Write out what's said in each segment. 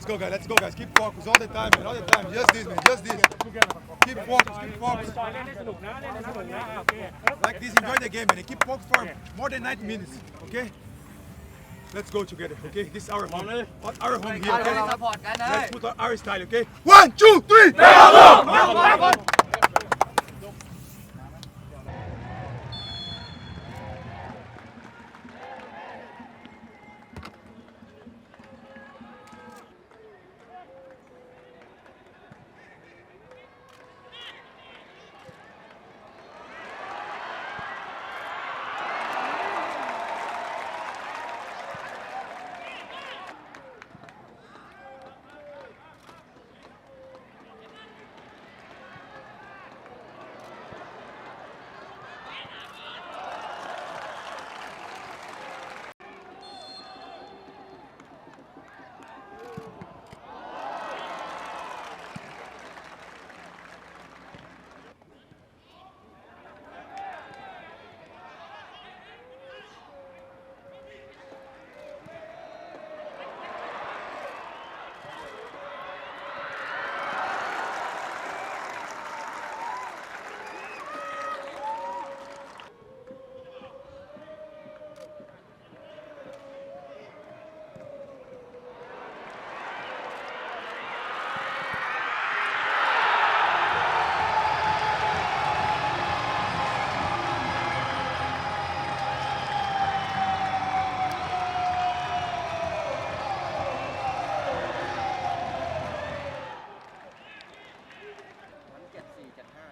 สองสาม Let's go, guys. Let's go, guys. Keep focus all the time, man. All the time. Just this, man. Just this. Keep focus. Keep focus. จอยเล่นได้สนุกนะเล่นได้สนุกนะโอเค Like this. Enjoy the game, man. And keep focus for more than 90 minutes. Okay? Let's go together. Okay? This is our home. Our home here. เรา Okay? ซัพพอร์ตกันนะ Let's put our, our style. Okay? One, two, three. เ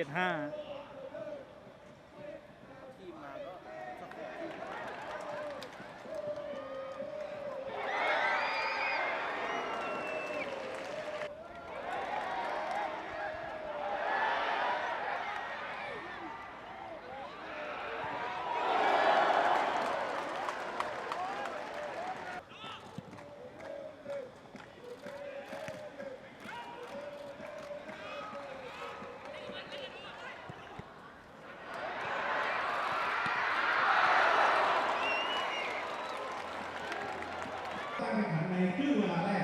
เจ็ดห้า เจ็ดห้า ทีมมาก็สักทีม การแข่ง ขันใน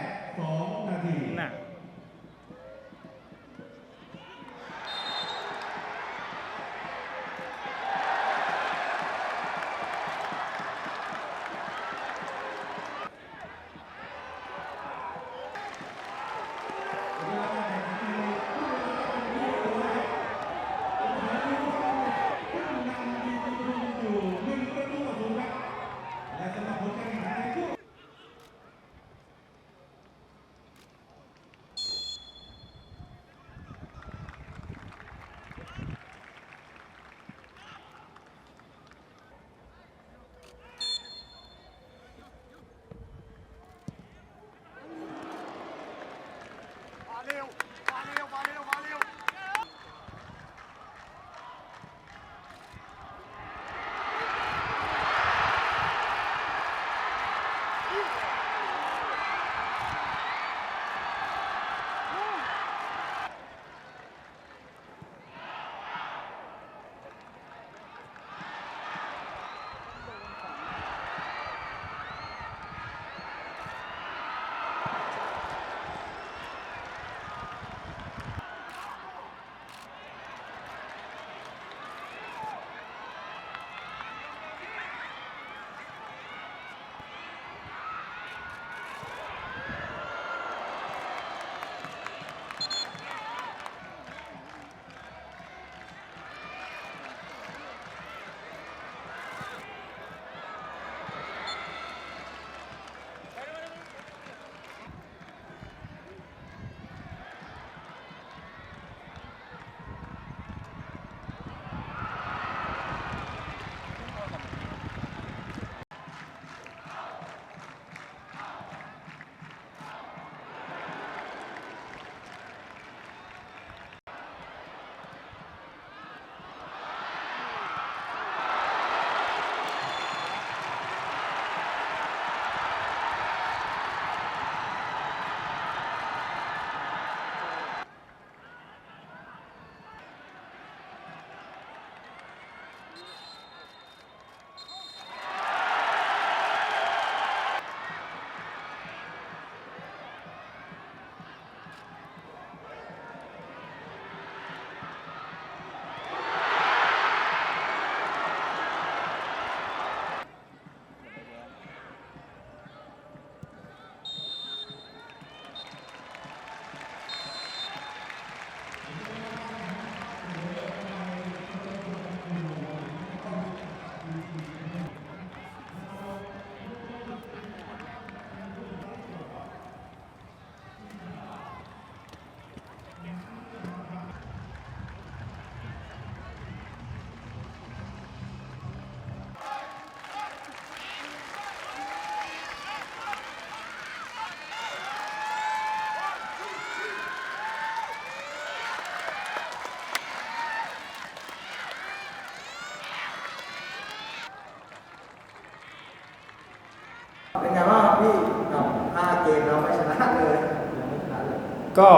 ก็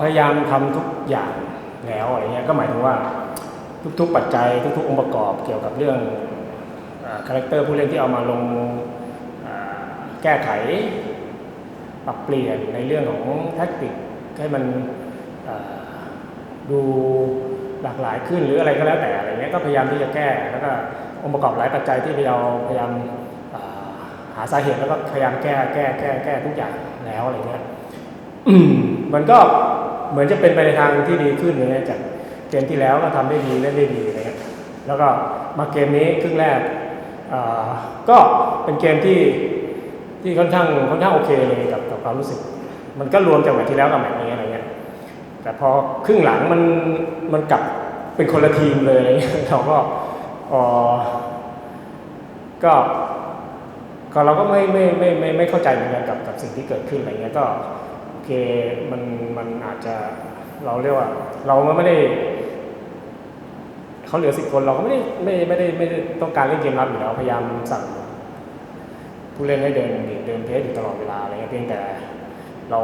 พยายามทำทุกอย่างแล้วอะไรเงี้ยก็หมายถึงว่าทุกๆปัจจัยทุกๆองค์ประกอบเกี่ยวกับเรื่องคาแรคเตอร์ผู้เล่นที่เอามาลงแก้ไข ปรับเปลี่ยนในเรื่องของแท็กติกให้มันดูหลากหลายขึ้นหรืออะไรก็แล้วแต่อะไรเงี้ยก็พยายามที่จะแก้แล้วก็องค์ประกอบหลายปัจจัยที่เราพยายามหาสาเหตุแล้วก็พยายามแก้แก้แก้แก้ทุกอย่างแล้วอะไรเงี้ย มันก็เหมือนจะเป็นไปในทางที่ดีขึ้นเลยนะจากเกมที่แล้วก็ทำได้ดีเล่นได้ดีอะไรเงี้ยแล้วก็มาเกมนี้ครึ่งแรกอ่าก็เป็นเกมที่ที่ค่อนข้างค่อนข้างโอเคเลยกับกับความรู้สึก มันก็รวมจากแมตช์ที่แล้วกับแมตช์นี้อะไรเงี้ยแต่พอครึ่งหลังมันมันกลับเป็นคนละทีมเลยอะไรเงี้ยเราก็อ่อก็ก็เราก็ไม่ไม่ไม่ไม่ไม่เข้าใจเหมือนกันกับกับสิ่งที่เกิดขึ้นอะไรเงี้ยก็ เคมันมันอาจจะเราเรียกว่า เราไม่ได้เขาเหลือสิบคนเราก็ไม่ได้ไม่ไม่ได้ไม่ได้ต้องการเล่นเกมรับอยู่แล้วพยายามสั่งผู้เล่นให้เดินเดินเพจอยู่ตลอดเวลาอะไรเงี้ยเพียงแต่เรา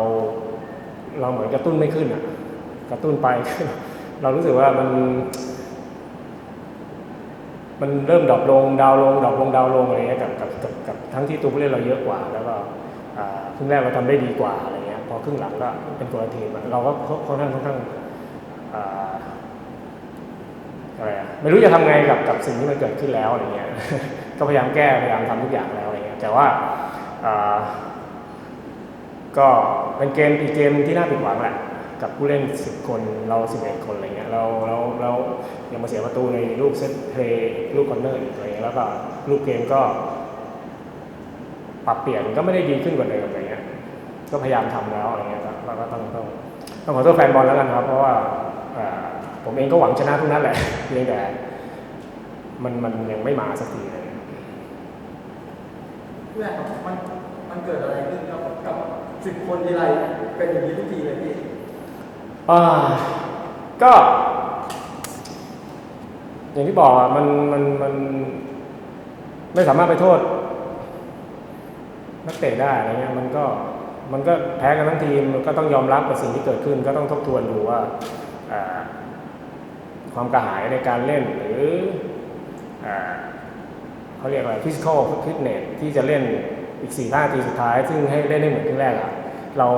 เราเหมือนกระตุ้นไม่ขึ้นอะ กระตุ้นไป เรารู้สึกว่ามัน มันเริ่มดรอปลงดาวลงดรอปลงดาวลงอะไรเงี้ยกับกับกับกับทั้งที่ตัวผู้เล่นเราเยอะกว่า แล้วก็อ่าครึ่งแรกเราทำได้ดีกว่าอะไร พอครึ่งหลังก็เป็นตัวทีมเราก็ค่อนข้างค่อนข้างอะไรอะไม่รู้จะทำไงกับกับสิ่งที่มันเกิดขึ้นแล้วอะไรเงี้ยก็พยายามแก้พยายามทำทุกอย่างแล้วอะไรเงี้ยแต่ว่าก็เป็นเกมอีกเกมที่น่าผิดหวังแหละกับผู้เล่น 10 คนเรา11คนอะไรเงี้ยเราเราเรายังมาเสียประตูในลูกเซตเพลย์ลูกคอนเนอร์อีกอะไรเงี้ยแล้วก็ลูกเกมก็ปรับเปลี่ยนก็ไม่ได้ดีขึ้นกว่าเดิม ก็พยายามทำแล้วอะไรเงี้ยก็เราก็ต้องต้องต้องขอโทษแฟนบอลแล้วกันครับ เพราะว่าผมเองก็หวังชนะทุกนัดแหละเพียงแต่มันมันยังไม่มาสักทีเลยเพื่อนครับมันมันเกิดอะไรขึ้นครับกับสิบคนทีไรเป็นอย่างนี้ทุกทีเลยพี่อ่าก็ อย่างที่บอกอะมันมันมันไม่สามารถไปโทษนักเตะได้อะไรเงี้ยมันก็ มันก็แพ้กันทั้งทีมก็ต้องยอมรับกับสิ่งที่เกิดขึ้น ก็ต้องทบทวนดูว่าอ่าความกระหายในการเล่นหรืออเขาเรียกอะไร physical fitness ที่จะเล่นอีก4 5นาทีสุดท้าย ซึ่งให้เล่นได้เหมือนที่แรกอะเรา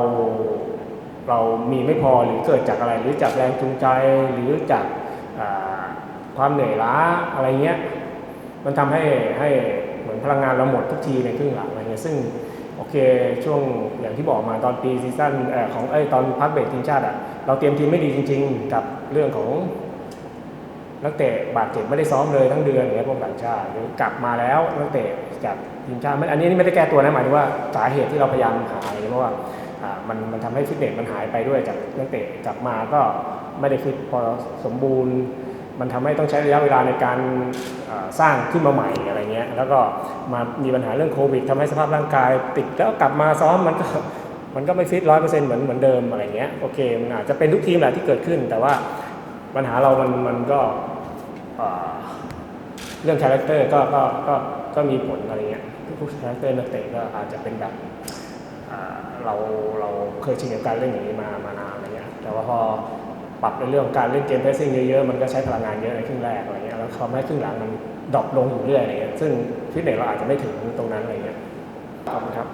เรามีไม่พอหรือเกิดจากอะไร หรือจากแรงจูงใจหรือจากความเหนื่อยล้าอะไรเงี้ยมันทำให้ให้เหมือนพลังงานเราหมดทุกทีในครึ่งหลังอะไรเงี้ยซึ่ง โอเค ช่วงอย่างที่บอกมาตอนปีซีซั่นของไอตอนพักเบรกทีมชาติอะเราเตรียมทีมไม่ดีจริง ๆ กับเรื่องของนักเตะบาดเจ็บไม่ได้ซ้อมเลยทั้งเดือนเงี้ยพวกต่างชาติหรือกลับมาแล้วนักเตะจากทีมชาติไม่อันนี้ไม่ได้แก้ตัวนะหมายถึงว่าสาเหตุที่เราพยายามหาเงี้ยเพราะว่าอ่ามันมันทำให้ฟิตเนสมันหายไปด้วยจากนักเตะกลับมาก็ไม่ได้ฟิตพอสมบูรณ์ มันทำให้ต้องใช้ระยะเวลาในการสร้างขึ้นมาใหม่อะไรเงี้ยแล้วก็มามีปัญหาเรื่องโควิดทำให้สภาพร่างกายติดแล้วกลับมาซ้อมมันก็มันก็ไม่ฟิตร้อยเปอร์เซ็นต์เหมือนเหมือนเดิมอะไรเงี้ยโอเคมันอาจจะเป็นทุกทีมแหละที่เกิดขึ้น แต่ว่าปัญหาเรามันมันก็เรื่องคาแรคเตอร์ก็ก็ก็ก็มีผลอะไรเงี้ยทุกคาแรคเตอร์นักเตะก็อาจจะเป็นแบบเราเราเคยชินกับการเล่นอย่างนี้มามานานอะไรเงี้ยแต่ว่าพอ ปรับในเรื่องการเล่นเกมเพรสซิ่งเยอะๆ มันก็ใช้พลังงานเยอะในครึ่งแรกอะไรเงี้ยแล้วทำให้ครึ่งหลังมันดรอปลงอยู่เรื่อยอะไรเงี้ยซึ่งฟิตเนสเราอาจจะไม่ถึงตรงนั้นอะไรเงี้ยขอบคุณครับ